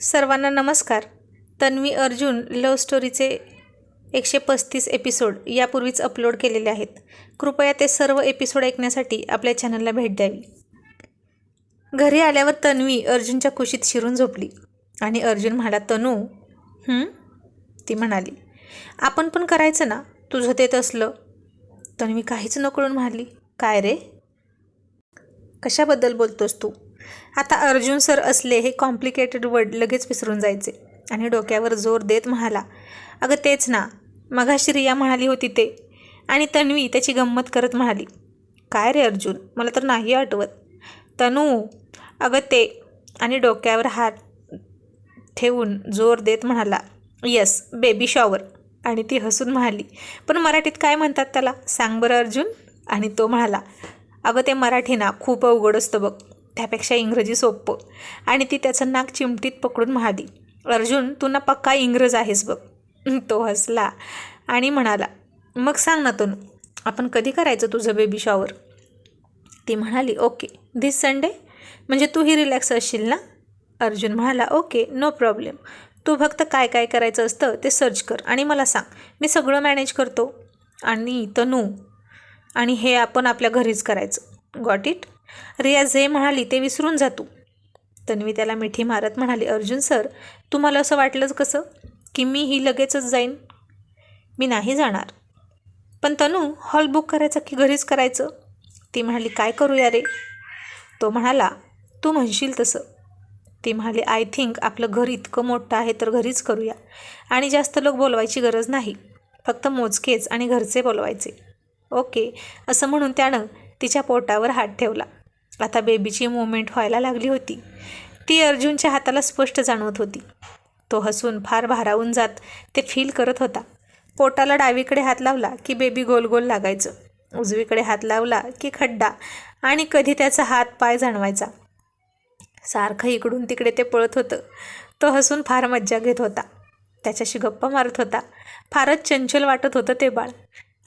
सर्वांना नमस्कार. तन्वी अर्जुन लव्ह स्टोरीचे एकशे पस्तीस एपिसोड यापूर्वीच अपलोड केलेले आहेत. कृपया ते सर्व एपिसोड ऐकण्यासाठी आपल्या चॅनलला भेट द्यावी. घरी आल्यावर तन्वी अर्जुनच्या कुशीत शिरून झोपली आणि अर्जुन म्हणाला तनू ती म्हणाली आपण पण करायचं ना? तुझं देत असलं तन्वी काहीच नकळून म्हणाली काय रे? कशाबद्दल बोलतोस तू? आता अर्जुन सर असले हे कॉम्प्लिकेटेड वर्ड लगेच विसरून जायचे आणि डोक्यावर जोर देत म्हणाला अगं तेच ना मघाशी रिया म्हणाली होती ते आणि तन्वी त्याची गंमत करत म्हणाली काय रे अर्जुन मला तर नाही आठवत. तनू अगं ते आणि डोक्यावर हात ठेवून जोर देत म्हणाला यस बेबी शॉवर आणि ती हसून म्हणाली पण मराठीत काय म्हणतात त्याला? सांग बरं अर्जुन. आणि तो म्हणाला अगं ते मराठी ना खूप अवघड असतं बघ. त्यापेक्षा इंग्रजी सोपं. आणि ती त्याचं नाक चिमटीत पकडून म्हणाली अर्जुन तू ना पक्का इंग्रज आहेस बघ. तो हसला आणि म्हणाला मग सांग ना तनू आपण कधी करायचं तुझं बेबी शॉवर ती म्हणाली ओके धिस संडे म्हणजे तूही रिलॅक्स असशील ना? अर्जुन म्हणाला ओके नो प्रॉब्लेम तू फक्त काय काय करायचं असतं ते सर्च कर आणि मला सांग मी सगळं मॅनेज करतो. आणि तनू आणि हे आपण आपल्या घरीच करायचं. गॉट इट रिया जे म्हणाली ते विसरून जा तू. तन्वी त्याला मिठी मारत म्हणाली अर्जुन सर तुम्हाला असं वाटलंच कसं? की मी ही लगेचच जाईन? मी नाही जाणार. पण तनू हॉल बुक करायचं की घरीच करायचं? ती म्हणाली काय करूया रे? तो म्हणाला तू म्हणशील तसं. ती म्हणाली आय थिंक आपलं घर इतकं मोठं आहे तर घरीच करूया. आणि जास्त लोक बोलवायची गरज नाही. फक्त मोजकेच आणि घरचे बोलवायचे. ओके. असं म्हणून त्यानं तिच्या पोटावर हात ठेवला. आता बेबीची मुवमेंट व्हायला लागली होती. ती अर्जुनच्या हाताला स्पष्ट जाणवत होती. तो हसून फार भारावून जात ते फील करत होता. पोटाला डावीकडे हात लावला की बेबी गोल गोल लागायचं. उजवीकडे हात लावला की खड्डा आणि कधी त्याचा हात पाय जाणवायचा. सारखं इकडून तिकडे ते पळत होतं. तो हसून फार मज्जा घेत होता. त्याच्याशी गप्पा मारत होता. फारच चंचल वाटत होतं ते बाळ.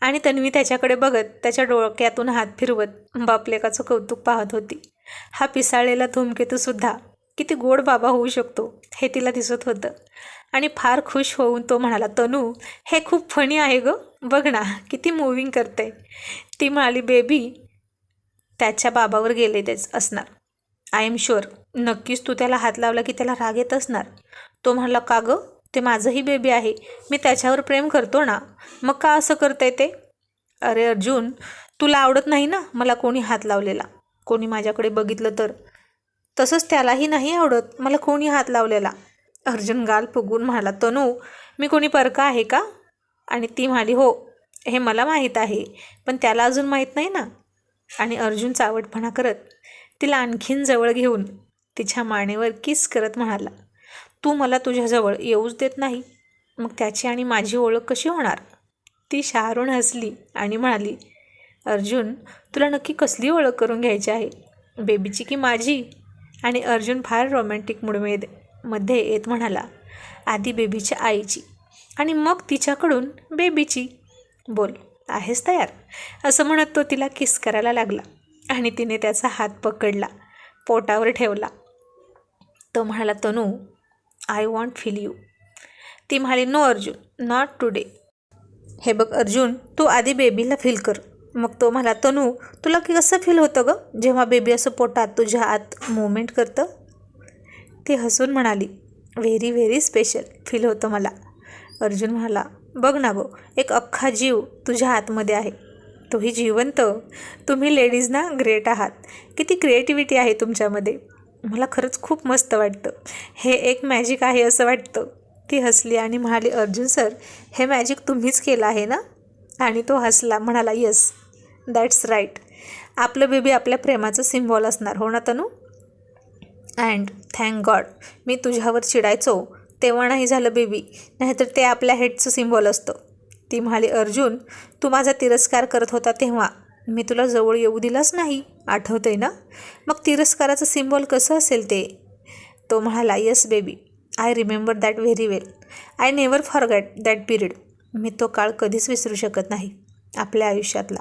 आणि तन्वी त्याच्याकडे बघत त्याच्या डोक्यातून हात फिरवत बापलेकाचं कौतुक पाहत होती. हा पिसाळलेला धूमकेतूसुद्धा किती गोड बाबा होऊ शकतो हे तिला दिसत होतं. आणि फार खुश होऊन तो म्हणाला तनू हे खूप फणी आहे गं. बघ ना किती मूविंग करते ती म्हणाली बेबी त्याच्या बाबावर गेले तेच असणार. आय एम शुअर नक्कीच तू त्याला हात लावला की त्याला राग येत असणार. तो म्हणाला का गं? ते माझंही बेबी आहे. मी त्याच्यावर प्रेम करतो ना मग का असं करतंय ते? अरे अर्जुन तुला आवडत नाही ना मला कोणी हात लावलेला? कोणी माझ्याकडे बघितलं तर? तसंच त्यालाही नाही आवडत मला कोणी हात लावलेला. अर्जुन गाल फुगून म्हणाला तनू मी कोणी परका आहे का? आणि ती म्हणाली हो हे मला माहीत आहे पण त्याला अजून माहीत नाही ना. आणि अर्जुन चावटपणा करत तिला आणखीन जवळ घेऊन तिच्या मानेवर किस करत म्हणाला तू मला तुझ्याजवळ येऊच देत नाही. मग त्याची आणि माझी ओळख कशी होणार? ती शहारून हसली आणि म्हणाली अर्जुन तुला नक्की कसली ओळख करून घ्यायची आहे? बेबीची की माझी? आणि अर्जुन फार रोमॅन्टिक मुडमेदमध्ये येत म्हणाला आधी बेबीच्या आईची आणि मग तिच्याकडून बेबीची. बोल आहेस तयार? असं म्हणत तो तिला किस करायला लागला आणि तिने त्याचा हात पकडला पोटावर ठेवला. तो म्हणाला Tanu I want feel you. ती म्हणाली नो अर्जुन नॉट टुडे. हे बघ अर्जुन तू आधी बेबीला फील कर. मग तो म्हणाला तनू तुला की कसं फील होतं गं जेव्हा बेबी असं पोटात तुझ्या आत मुवमेंट करतं? ती हसून म्हणाली व्हेरी व्हेरी स्पेशल फील होतं मला. अर्जुन म्हणाला बघ ना गो एक अख्खा जीव तुझ्या आतमध्ये आहे. तोही जिवंत. तुम्ही लेडीज ना ग्रेट आहात. किती क्रिएटिव्हिटी आहे तुमच्यामध्ये. मला खरंच खूप मस्त वाटतं. हे एक मॅजिक आहे असं वाटतं. ती हसली आणि म्हणाली अर्जुन सर हे मॅजिक तुम्हीच केलं आहे ना? आणि तो हसला म्हणाला येस दॅट्स राईट आपलं बेबी आपल्या प्रेमाचं सिम्बॉल असणार हो ना तनू? अँड थँक गॉड मी तुझ्यावर चिडायचो. तेव्हा नाही झालं बेबी नाहीतर ते आपल्या हेडचं सिम्बॉल असतं. ती म्हणाली अर्जुन तू माझा तिरस्कार करत होता तेव्हा. मी तुला जवळ येऊ दिलाच नाही. आठवतं आहे ना? मग तिरस्काराचं सिम्बॉल कसं असेल ते? तो म्हणाला yes baby I remember that very well I never forgot that period मी तो काळ कधीच विसरू शकत नाही आपल्या आयुष्यातला.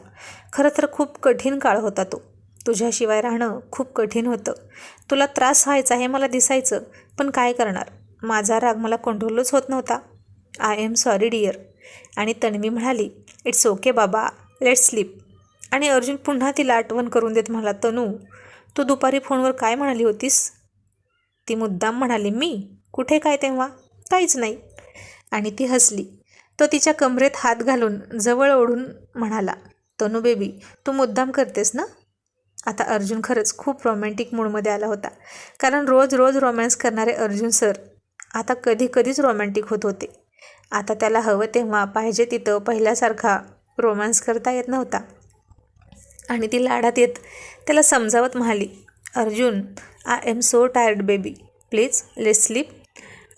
खरं तर खूप कठीण काळ होता तो. तुझ्याशिवाय राहणं खूप कठीण होतं. तुला त्रास व्हायचा हे मला दिसायचं पण काय करणार? माझा राग मला कंट्रोलच होत नव्हता. आय एम सॉरी डिअर आणि तन्वी म्हणाली इट्स ओके बाबा. लेट्स स्लीप आणि अर्जुन पुन्हा तिला आठवण करून देत म्हणाला तनू तू दुपारी फोनवर काय म्हणाली होतीस? ती मुद्दाम म्हणाली मी? कुठे काय तेव्हा? काहीच नाही. आणि ती हसली. तो तिच्या कमरेत हात घालून जवळ ओढून म्हणाला तनू बेबी तू मुद्दाम करतेस ना? आता अर्जुन खरंच खूप रोमॅन्टिक मूडमध्ये आला होता. कारण रोज रोज रोमॅन्स करणारे अर्जुन सर आता कधी कधीच रोमॅन्टिक होत होते. आता त्याला हवं तेव्हा पाहिजे तिथं पहिल्यासारखा रोमॅन्स करता येत नव्हता. आणि ती लाडात येत त्याला समजावत म्हणाली Arjun I am so tired baby please let sleep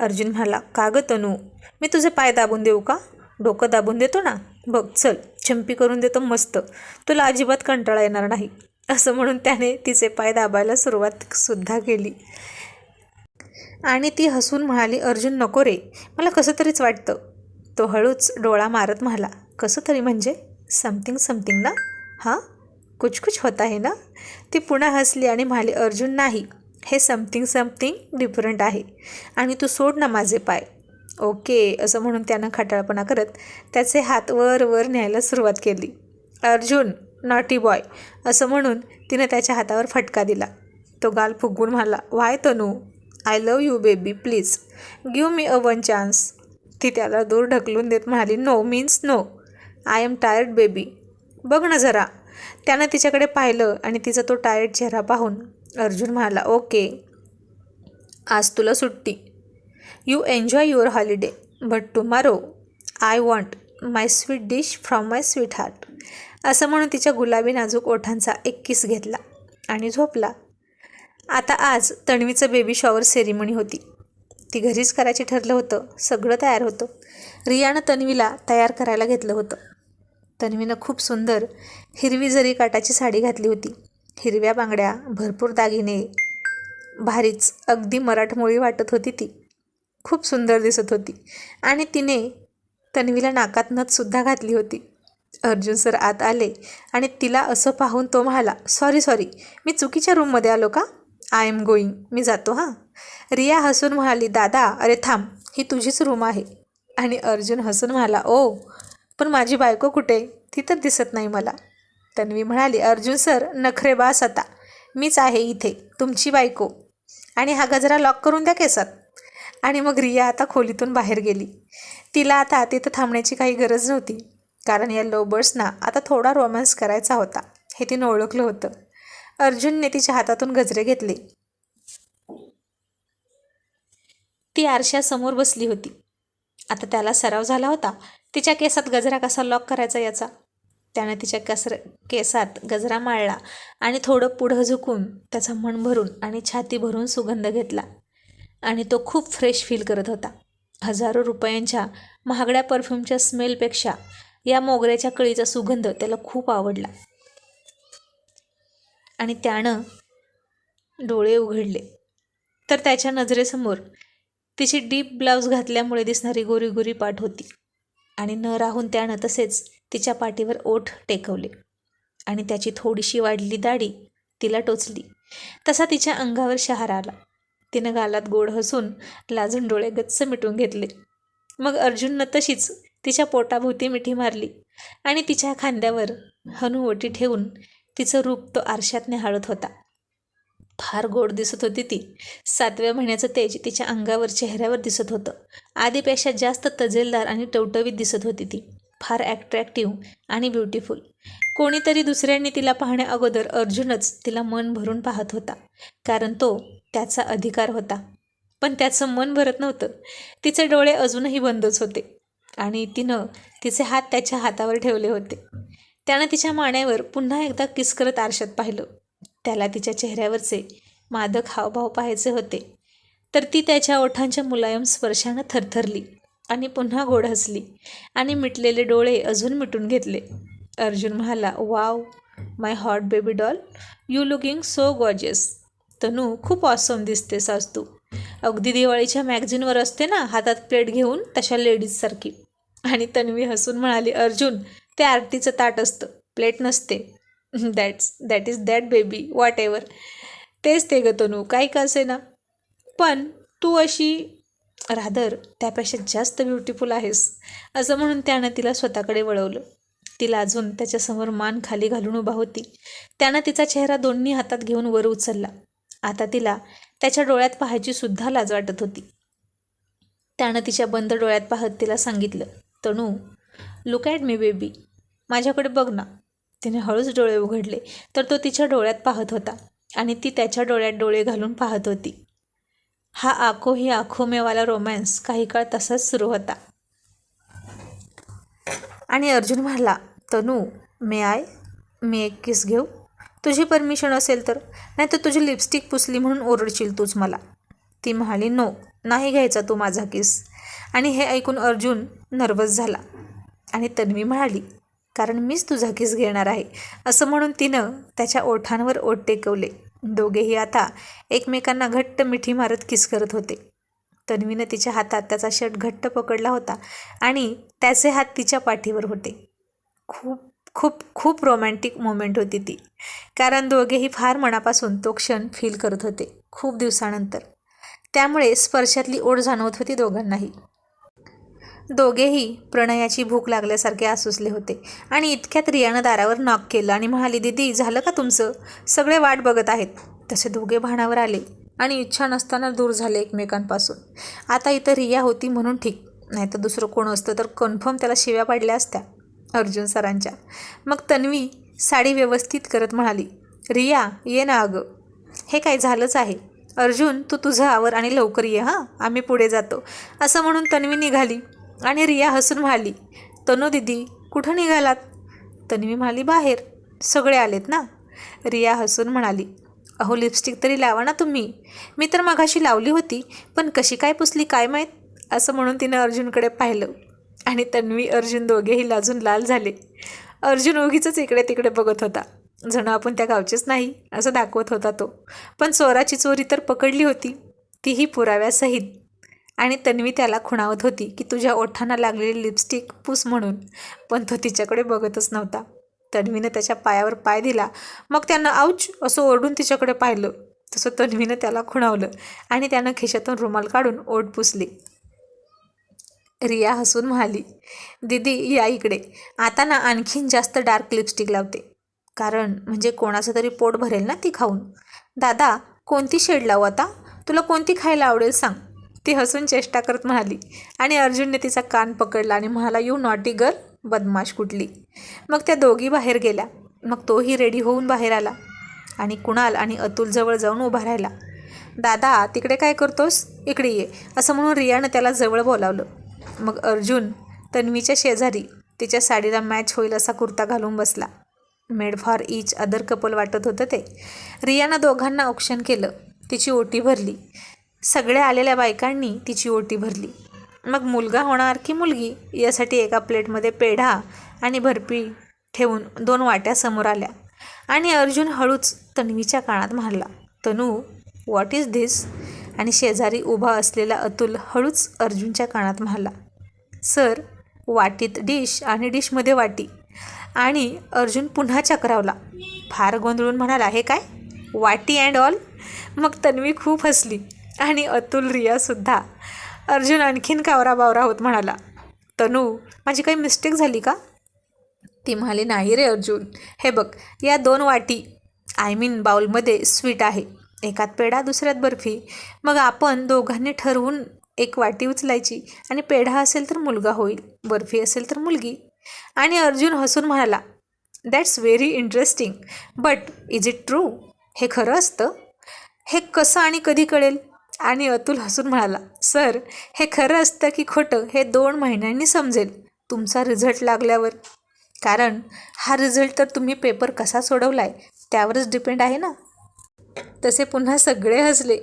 Arjun म्हणाला का गं तनू? मी तुझे पाय दाबून देऊ का? डोकं दाबून देतो ना? बघ चल चंपी करून देतो मस्त. तुला अजिबात कंटाळा येणार नाही. असं म्हणून त्याने तिचे पाय दाबायला सुरुवात सुद्धा केली. आणि ती हसून म्हणाली अर्जुन नको रे. मला कसं तरीच वाटतं. तो हळूच डोळा मारत म्हणाला कसं तरी म्हणजे? समथिंग समथिंग ना? हां? कुछ कुछ होता आहे ना? ती पुन्हा हसली आणि म्हणाली अर्जुन नाही. हे समथिंग समथिंग डिफरंट आहे. आणि तू सोड ना माझे पाय. ओके असं म्हणून त्यानं खटाळपणा करत त्याचे हात वर वर न्यायला सुरुवात केली. अर्जुन नॉटी बॉय असं म्हणून तिनं त्याच्या हातावर फटका दिला. तो गाल फुगून म्हणाला why Tanu I love you baby please give me a one chance ती त्याला दूर ढकलून देत म्हणाली no means no I am tired baby बघ ना जरा. त्यानं तिच्याकडे पाहिलं आणि तिचा तो टायर्ड चेहरा पाहून अर्जुन म्हणाला ओके आज तुला सुट्टी. You enjoy your holiday but tomorrow I want my sweet dish from my sweetheart असं म्हणून तिच्या गुलाबी नाजूक ओठांचा एक किस घेतला आणि झोपला. आता आज तन्वीचं बेबी शॉवर सेरिमनी होती. ती घरीच करायची ठरलं होतं सगळं तयार होतं. रियानं तन्वीला तयार करायला घेतलं होतं. तन्वीनं खूप सुंदर हिरवी जरी काटाची साडी घातली होती. हिरव्या बांगड्या भरपूर दागिने भारीच अगदी मराठमोळी वाटत होती ती. खूप सुंदर दिसत होती. आणि तिने तन्वीला नाकात नथसुद्धा घातली होती. अर्जुन सर आत आले आणि तिला असं पाहून तो म्हणाला सॉरी सॉरी मी चुकीच्या रूममध्ये आलो का? आय एम गोईंग मी जातो हां. रिया हसून म्हणाली दादा अरे थांब ही तुझीच रूम आहे. आणि अर्जुन हसून म्हणाला ओ पण माझी बायको कुठे? ती तर दिसत नाही मला. तन्वी म्हणाली अर्जुन सर नखरे बास आता मीच आहे इथे तुमची बायको. आणि हा गजरा लॉक करून द्या केसात. आणि मग रिया आता खोलीतून बाहेर गेली. तिला आता तिथं थांबण्याची काही गरज नव्हती कारण या लोबर्सना आता थोडा रोमॅन्स करायचा होता हे तिनं ओळखलं होतं. अर्जुनने तिच्या हातातून गजरे घेतले. ती आरशासमोर बसली होती. आता त्याला सराव झाला होता तिच्या केसात गजरा कसा लॉक करायचा याचा? त्यानं तिच्या कसर केसात गजरा माळला आणि थोडं पुढं झुकून त्याचा मन भरून आणि छाती भरून सुगंध घेतला. आणि तो खूप फ्रेश फील करत होता. हजारो रुपयांच्या महागड्या परफ्यूमच्या स्मेलपेक्षा या मोगऱ्याच्या कळीचा सुगंध त्याला खूप आवडला. आणि त्यानं डोळे उघडले. तर त्याच्या नजरेसमोर तिची डीप ब्लाऊज घातल्यामुळे दिसणारी गोरी गोरी पाठ होती. आणि न राहून त्यानं तसेच तिच्या पाठीवर ओठ टेकवले. आणि त्याची थोडीशी वाढली दाढी तिला टोचली. तसा तिच्या अंगावर शहार आला. तिनं गालात गोड हसून लाजून डोळे गच्च मिटून घेतले. मग अर्जुननं तशीच तिच्या पोटाभोवती मिठी मारली आणि तिच्या खांद्यावर हनुवटी ठेवून तिचं रूप तो आरशात निहाळत होता. फार गोड दिसत होती ती. सातव्या महिन्याचं तेज तिच्या अंगावर चेहऱ्यावर दिसत होतं. आधीपेक्षा जास्त तजेलदार आणि टवटवीत दिसत होती ती. फार ॲट्रॅक्टिव्ह आणि ब्युटिफुल कोणीतरी दुसऱ्यांनी तिला पाहण्या अगोदर अर्जुनच तिला मन भरून पाहत होता. कारण तो त्याचा अधिकार होता. पण त्याचं मन भरत नव्हतं. तिचे डोळे अजूनही बंदच होते. आणि तिनं तिचे हात त्याच्या हातावर ठेवले होते. त्यानं तिच्या मानेवर पुन्हा एकदा किस करत आरशात पाहिलं. त्याला तिच्या चेहऱ्यावरचे मादक हावभाव पाहायचे होते. तर ती त्याच्या ओठांच्या मुलायम स्पर्शानं थरथरली आणि पुन्हा गोड हसली आणि मिटलेले डोळे अजून मिटून घेतले. अर्जुन म्हणाला wow my hot baby doll you looking so gorgeous Tanu खूप ऑसम दिसते आज तू. अगदी दिवाळीच्या मॅगझिनवर असते ना हातात प्लेट घेऊन तशा लेडीजसारखी आणि तन्वी हसून म्हणाली अर्जुन ते आरतीचं ताट असतं प्लेट नसते. That's that is that baby whatever तेच ते ग तनू काही का असे ना. पण तू अशी रादर त्यापेक्षा जास्त ब्युटिफुल आहेस. असं म्हणून त्यानं तिला स्वतःकडे वळवलं. तिला अजून त्याच्यासमोर मान खाली घालून उभा होती. त्यानं तिचा चेहरा दोन्ही हातात घेऊन वर उचलला. आता तिला त्याच्या डोळ्यात पाहायची सुद्धा लाज वाटत होती. त्यानं तिच्या बंद डोळ्यात पाहत तिला सांगितलं Tanu look at me baby माझ्याकडे बघ ना तिने हळूच डोळे उघडले तर तो तिच्या डोळ्यात पाहत होता आणि ती त्याच्या डोळ्यात डोळे घालून पाहत होती. हा आखो ही आखो मेवाला रोमॅन्स काही काळ तसाच सुरू होता. आणि अर्जुन म्हणाला तनू मे आय मी एक किस घेऊ? तुझी परमिशन असेल तर. नाही तर तुझी लिपस्टिक पुसली म्हणून ओरडशील तूच मला. ती म्हणाली नो नाही घ्यायचा तू माझा किस आणि हे ऐकून अर्जुन नर्वस झाला. आणि तन्वी म्हणाली कारण मीच तुझा किस घेणार आहे? असं म्हणून तिनं त्याच्या ओठांवर ओठ टेकवले. दोघेही आता एकमेकांना घट्ट मिठी मारत किस करत होते. तन्वीनं तिच्या हातात त्याचा शर्ट घट्ट पकडला होता आणि त्याचे हात तिच्या पाठीवर होते. खूप खूप खूप रोमॅन्टिक मोमेंट होती ती. कारण दोघेही फार मनापासून तो क्षण फील करत होते खूप दिवसानंतर. त्यामुळे स्पर्शातली ओढ जाणवत होती दोघांनाही. दोघेही प्रणयाची भूक लागल्यासारखे आसुसले होते. आणि इतक्यात रियानं दारावर नॉक केलं आणि म्हणाली दिदी झालं का तुमचं? सगळे वाट बघत आहेत. तसे दोघे भाणावर आले आणि इच्छा नसताना दूर झाले एकमेकांपासून. आता इथं रिया होती म्हणून ठीक नाही तर दुसरं कोण असतं तर कन्फर्म त्याला शिव्या पाडल्या असत्या अर्जुन सरांच्या. मग तन्वी साडी व्यवस्थित करत म्हणाली रिया ये ना अगं. हे काय झालंच आहे. अर्जुन तू तुझं आवर आणि लवकर ये हां? आम्ही पुढे जातो. असं म्हणून तन्वी निघाली. आणि रिया हसून म्हणाली तनू दिदी कुठं निघालात? तन्वी म्हणाली बाहेर. सगळे आलेत ना? रिया हसून म्हणाली अहो लिपस्टिक तरी लावा ना तुम्ही. मी तर मघाशी लावली होती पण कशी काय पुसली काय माहीत? असं म्हणून तिनं अर्जुनकडे पाहिलं. आणि तन्वी अर्जुन दोघेही लाजून लाल झाले. अर्जुन उगीच इकडे तिकडे बघत होता. जणं आपण त्या गावचेच नाही असं दाखवत होता तो. पण चोराची चोरी तर पकडली होती. तीही पुराव्यासहित. आणि तन्वी त्याला खुणावत होती की तुझ्या ओठांना लागलेली लिपस्टिक पूस म्हणून. पण तो तिच्याकडे बघतच नव्हता. तन्वीनं त्याच्या पायावर पाय दिला. मग त्यानं आऊच असं ओरडून तिच्याकडे पाहिलं. तसं तन्वीनं त्याला खुणावलं आणि त्यानं खिशातून रुमाल काढून ओढ पुसली. रिया हसून म्हणाली दीदी या इकडे. आता ना आणखीन जास्त डार्क लिपस्टिक लावते. कारण म्हणजे कोणाचं तरी पोट भरेल ना ती खाऊन. दादा कोणती शेड लावू आता? तुला कोणती खायला आवडेल सांग. ती हसून चेष्टा करत म्हणाली आणि अर्जुनने तिचा कान पकडला आणि म्हणाला यू नॉटी गर्ल बदमाश कुठली. मग त्या दोघी बाहेर गेल्या. मग तोही रेडी होऊन बाहेर आला आणि कुणाल आणि अतुलजवळ जाऊन उभा राहिला. दादा तिकडे काय करतोस? इकडे ये असं म्हणून रियानं त्याला जवळ बोलावलं. मग अर्जुन तन्वीच्या शेजारी तिच्या साडीला मॅच होईल असा कुर्ता घालून बसला. Made for each other couple वाटत होतं ते. रियानं दोघांना औक्षण केलं. तिची ओटी भरली. सगळ्या आलेल्या बायकांनी तिची ओटी भरली. मग मुलगा होणार की मुलगी यासाठी एका प्लेटमध्ये पेढा आणि भरपी ठेवून दोन वाट्या समोर आल्या आणि अर्जुन हळूच तन्वीच्या कानात मारला. तनू व्हॉट इज धिस आणि शेजारी उभा असलेला अतुल हळूच अर्जुनच्या कानात मारला. सर वाटीत डिश आणि डिशमध्ये वाटी. आणि अर्जुन पुन्हा चक्रावला. फार गोंधळून म्हणाला हे काय? वाटी अँड ऑल मग तन्वी खूप हसली. आणि अतुल रियासुद्धा अर्जुन आणखीन कावरा बावरा होत म्हणाला तनू माझी काही मिस्टेक झाली का? ती म्हणाली नाही रे अर्जुन. हे बघ या दोन वाटी आय मीन बाउलमध्ये स्वीट आहे. एकात पेढा दुसऱ्यात बर्फी. मग आपण दोघांनी ठरवून एक वाटी उचलायची आणि पेढा असेल तर मुलगा होईल बर्फी असेल तर मुलगी. आणि अर्जुन हसून म्हणाला that's very interesting but is it true हे खरं असतं? हे कसं आणि कधी कळेल? आणि अतुल हसून म्हणाला सर हे खरं असतं की खोटं हे दोन महिन्यांनी समजेल. तुमचा रिझल्ट लागल्यावर. कारण हा रिझल्ट तर तुम्ही पेपर कसा सोडवला आहे त्यावरच डिपेंड आहे ना. तसे पुन्हा सगळे हसले.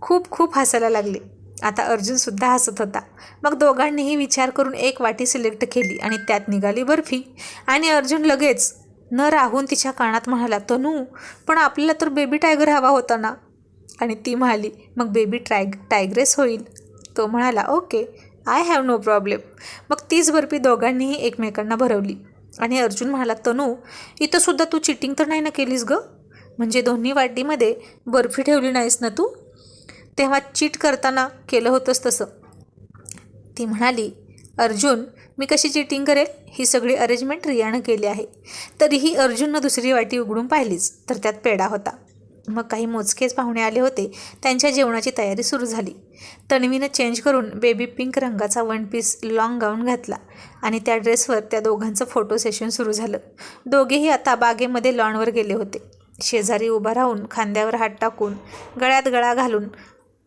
खूप खूप हसायला लागले. आता अर्जुनसुद्धा हसत होता. मग दोघांनीही विचार करून एक वाटी सिलेक्ट केली आणि त्यात निघाली बर्फी. आणि अर्जुन लगेच न राहून तिच्या कानात म्हणाला तनू पण आपल्याला तर बेबी टायगर हवा होता ना. आणि ती म्हणाली मग बेबी ट्रायग टायग्रेस होईल. तो म्हणाला okay I have no problem मग तीच बर्फी दोघांनीही एकमेकांना भरवली. आणि अर्जुन म्हणाला तनू इथंसुद्धा तू चिटिंग तर नाही ना केलीस गं? म्हणजे दोन्ही वाटीमध्ये बर्फी ठेवली नाहीस ना तू? तेव्हा चीट करताना केलं होतंस तसं. ती म्हणाली अर्जुन मी कशी चिटिंग करेल? ही सगळी अरेंजमेंट रियानं केली आहे. तरीही अर्जुननं दुसरी वाटी उघडून पाहिलीच तर त्यात पेढा होता. मग काही मोजकेच पाहुणे आले होते. त्यांच्या जेवणाची तयारी सुरू झाली. तन्वीनं चेंज करून बेबी पिंक रंगाचा वन पीस लाँग गाऊन घातला आणि त्या ड्रेसवर त्या दोघांचं फोटो सेशन सुरू झालं. दोघेही आता बागेमध्ये लॉनवर गेले होते. शेजारी उभा राहून खांद्यावर हात टाकून गळ्यात गळा घालून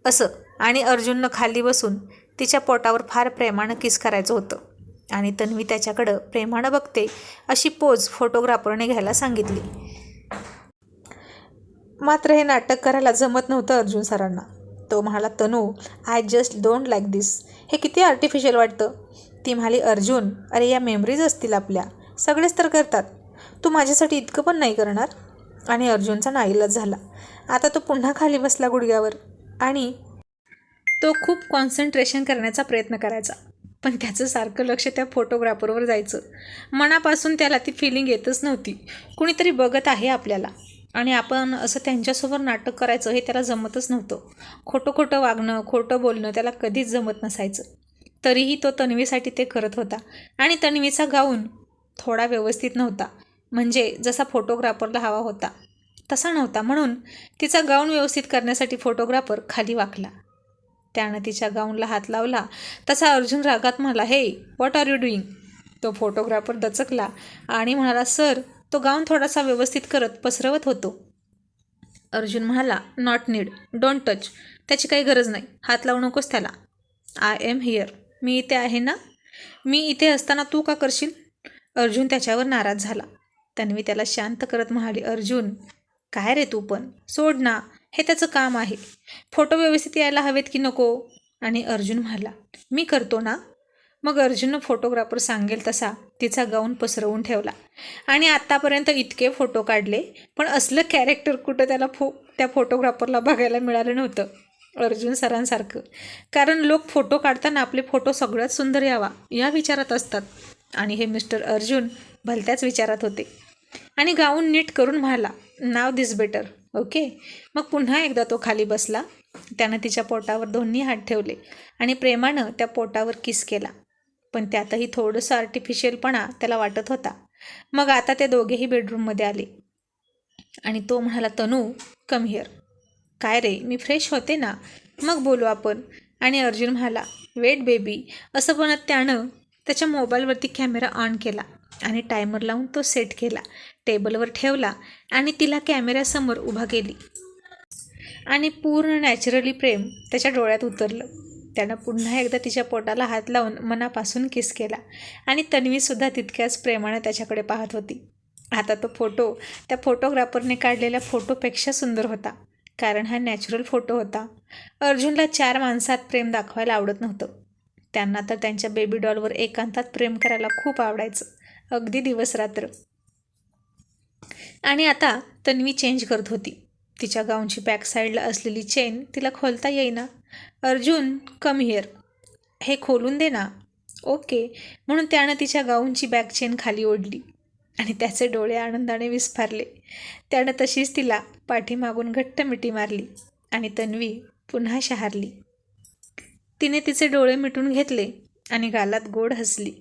असं आणि अर्जुननं खाली बसून तिच्या पोटावर फार प्रेमानं किस करायचं होतं. आणि तन्वी त्याच्याकडं प्रेमानं बघते अशी पोज फोटोग्राफरने घ्यायला सांगितली. मात्र हे नाटक करायला जमत नव्हतं अर्जुन सरांना. तो म्हणाला Tanu I just don't like this हे किती आर्टिफिशियल वाटतं? ती म्हणाली अर्जुन अरे या मेमरीज असतील आपल्या. सगळेच तर करतात. तू माझ्यासाठी इतकं पण नाही करणार? आणि अर्जुनचा नाईलाज झाला. आता तो पुन्हा खाली बसला गुडघ्यावर आणि तो खूप कॉन्सन्ट्रेशन करण्याचा प्रयत्न करायचा. पण त्याचं सारखं लक्ष त्या फोटोग्राफरवर जायचं. मनापासून त्याला ती फिलिंग येतच नव्हती. कुणीतरी बघत आहे आपल्याला. आणि आपण असं त्यांच्यासमोर नाटक करायचं हे त्याला जमतच नव्हतं. खोटं खोटं वागणं खोटं बोलणं त्याला कधीच जमत नसायचं. तरीही तो तन्वीसाठी ते करत होता. आणि तन्वीचा गाऊन थोडा व्यवस्थित नव्हता. म्हणजे जसा फोटोग्राफरला हवा होता तसा नव्हता. म्हणून तिचा गाऊन व्यवस्थित करण्यासाठी फोटोग्राफर खाली वाकला. त्यानं तिच्या गाऊनला हात लावला. तसा अर्जुन रागात म्हणाला hey what are you doing तो फोटोग्राफर दचकला आणि म्हणाला सर तो गाऊन थोडासा व्यवस्थित करत पसरवत होतो. अर्जुन म्हणाला नॉट नीड डोंट टच त्याची काही गरज नाही. हात लावू नकोस त्याला. आय एम हिअर मी इथे आहे ना? मी इथे असताना तू का करशील? अर्जुन त्याच्यावर नाराज झाला. तन्वी त्याला शांत करत म्हणाली अर्जुन काय रे तू पण? सोड ना. हे त्याचं काम आहे. फोटो व्यवस्थित यायला हवेत की नको? आणि अर्जुन म्हणाला मी करतो ना. मग अर्जुननं फोटोग्राफर सांगेल तसा तिचा गाऊन पसरवून ठेवला. आणि आत्तापर्यंत इतके फोटो काढले पण असलं कॅरेक्टर कुठं त्याला फो त्या फोटोग्राफरला बघायला मिळालं नव्हतं अर्जुन सरांसारखं. कारण लोक फोटो काढताना आपले फोटो सगळ्यात सुंदर यावा या विचारात असतात. आणि हे मिस्टर अर्जुन भलत्याच विचारात होते. आणि गाऊन नीट करून म्हणाला नाव दिस बेटर ओके मग पुन्हा एकदा तो खाली बसला. त्यानं तिच्या पोटावर दोन्ही हात ठेवले आणि प्रेमानं त्या पोटावर किस केला. पण त्यातही थोडंसं आर्टिफिशियलपणा त्याला वाटत होता. मग आता ते दोघेही बेडरूममध्ये आले. आणि तो म्हणाला तनू कम हिअर काय रे मी फ्रेश होते ना. मग बोलू आपण. आणि अर्जुन म्हणाला वेट बेबी असं म्हणत त्यानं त्याच्या मोबाईलवरती कॅमेरा ऑन केला आणि टायमर लावून तो सेट केला. टेबलवर ठेवला आणि तिला कॅमेऱ्यासमोर उभा केली. आणि पूर्ण नॅचरली प्रेम त्याच्या डोळ्यात उतरलं. त्यानं पुन्हा एकदा तिच्या पोटाला हात लावून मनापासून किस केला. आणि तन्वीसुद्धा तितक्याच प्रेमाने त्याच्याकडे पाहत होती. आता तो फोटो त्या फोटोग्राफरने काढलेल्या फोटोपेक्षा सुंदर होता. कारण हा नॅचरल फोटो होता. अर्जुनला चार माणसात प्रेम दाखवायला आवडत नव्हतं. त्यांना तर त्यांच्या बेबी डॉलवर एकांतात प्रेम करायला खूप आवडायचं. अगदी दिवसरात्र आणि आता तन्वी चेंज करत होती. तिच्या गाऊनची बॅक साईडला असलेली चेन तिला खोलता येईना. अर्जुन कम हिअर हे खोलून दे ना. ओके म्हणून त्यानं तिच्या गाऊनची बॅग चेन खाली ओढली आणि त्याचे डोळे आनंदाने विस्फारले. त्यानं तशीच तिला पाठीमागून घट्ट मिठी मारली आणि तन्वी पुन्हा शहारली. तिने तिचे डोळे मिटून घेतले आणि गालात गोड हसली.